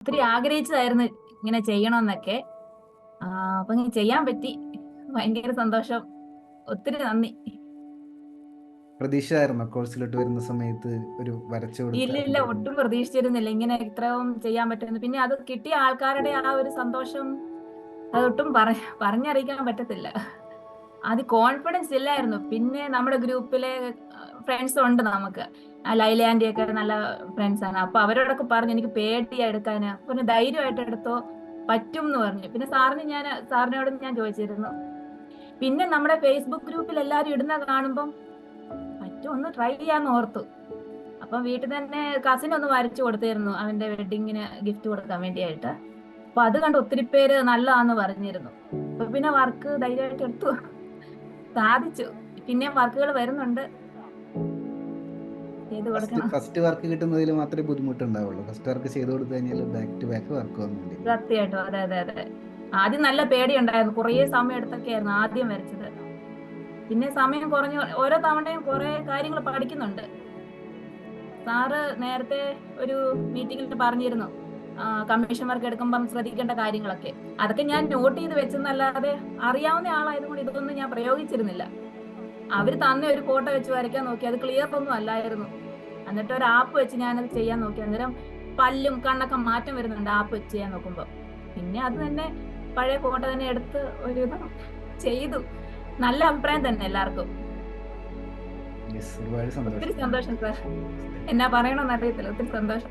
ഒത്തിരി ആഗ്രഹിച്ചതായിരുന്നു ഇങ്ങനെ ചെയ്യണമെന്നൊക്കെ അപ്പൊ ഇങ്ങനെ ചെയ്യാൻ പറ്റി. ഭയങ്കര സന്തോഷം. ഒത്തിരി നന്ദി. പ്രതീക്ഷയായിരുന്നു കോഴ്സിലോട്ട് വരുന്ന സമയത്ത് ഒരു വരച്ചു ഇല്ല ഇല്ല ഒട്ടും പ്രതീക്ഷിച്ചിരുന്നില്ല. ഇങ്ങനെ ഇത്രയും ചെയ്യാൻ പറ്റുന്നു പിന്നെ അത് കിട്ടിയ ആൾക്കാരുടെ ആ ഒരു സന്തോഷം അതൊട്ടും പറ പറഞ്ഞറിയിക്കാൻ പറ്റത്തില്ല. അത് കോൺഫിഡൻസ് ഇല്ലായിരുന്നു. പിന്നെ നമ്മുടെ ഗ്രൂപ്പിലെ ഫ്രണ്ട്സ് ഉണ്ട് നമുക്ക്. ലൈല ആന്റി ഒക്കെ നല്ല ഫ്രണ്ട്സ് ആണ്. അപ്പൊ അവരോടൊക്കെ പറഞ്ഞു എനിക്ക് പേടിയാ എടുക്കാന്. പിന്നെ ധൈര്യമായിട്ട് എടുത്തോ പറ്റും എന്ന് പറഞ്ഞു. പിന്നെ സാറിന് ഞാൻ സാറിനോട് ഞാൻ ചോദിച്ചിരുന്നു. പിന്നെ നമ്മുടെ ഫേസ്ബുക്ക് ഗ്രൂപ്പിൽ എല്ലാരും ഇടുന്ന കാണുമ്പം പറ്റും ഒന്ന് ട്രൈ ചെയ്യാന്ന് ഓർത്തു. അപ്പൊ വീട്ടിൽ തന്നെ കസിൻ ഒന്ന് വരച്ചു കൊടുത്തിരുന്നു. അവന്റെ വെഡിങ്ങിന് ഗിഫ്റ്റ് കൊടുക്കാൻ വേണ്ടിയായിട്ട്. അപ്പൊ അത് കണ്ട് ഒത്തിരി പേര് നല്ലതാന്ന് പറഞ്ഞിരുന്നു. അപ്പൊ പിന്നെ വർക്ക് ധൈര്യമായിട്ട് എടുത്തു. സാധിച്ചു. പിന്നെ വർക്കുകൾ വരുന്നുണ്ട്. ഫസ്റ്റ് വർക്ക് കിട്ടുന്നതിൽ മാത്രമേ ബുദ്ധിമുട്ടുണ്ടാവുള്ളൂ. ഫസ്റ്റ് വർക്ക് ചെയ്ത് കൊടുത്തു കഴിഞ്ഞാൽ ബാക്ക് ടു ബാക്ക് വർക്ക് വന്നില്ല സത്യമായിട്ടും. അതെ അതെ അതെ. ആദ്യം നല്ല പേടി ഉണ്ടായിരുന്നു കുറേ സമയം എടുത്തൊക്കെ ആയിരുന്നു ആദ്യം വരച്ചത്. പിന്നെ സമയം കുറഞ്ഞു ഓരോ തവണയും കുറെ കാര്യങ്ങൾ പഠിക്കുന്നുണ്ട്. സാറ് നേരത്തെ ഒരു മീറ്റിംഗിൽ പറഞ്ഞിരുന്നു. കമ്മീഷൻ വർക്ക് എടുക്കുമ്പം ശ്രദ്ധിക്കേണ്ട കാര്യങ്ങളൊക്കെ. അതൊക്കെ ഞാൻ നോട്ട് ചെയ്ത് വെച്ചെന്നല്ലാതെ അറിയാവുന്ന ആളായതുകൊണ്ട് ഇതൊന്നും ഞാൻ പ്രയോഗിച്ചിരുന്നില്ല. അവർ തന്നെ ഒരു ഫോട്ടോ വെച്ച് വരയ്ക്കാൻ നോക്കി. അത് ക്ലിയർ ഒന്നും അല്ലായിരുന്നു. എന്നിട്ട് ഒരു ആപ്പ് വെച്ച് ഞാനത് ചെയ്യാൻ നോക്കി. അന്നേരം പല്ലും കണ്ണൊക്കെ മാറ്റം വരുന്നുണ്ട് ആപ്പ് വെച്ച് ചെയ്യാൻ നോക്കുമ്പോൾ പിന്നെ അത് തന്നെ പഴയ ഫോട്ടോ തന്നെ എടുത്ത് ഒരു ചെയ്തു. നല്ല അഭിപ്രായം തന്നെ എല്ലാവർക്കും. ഒത്തിരി സന്തോഷം. സന്തോഷം സാർ എന്നാ പറയണമെന്ന് അറിയത്തില്ല. ഒത്തിരി സന്തോഷം.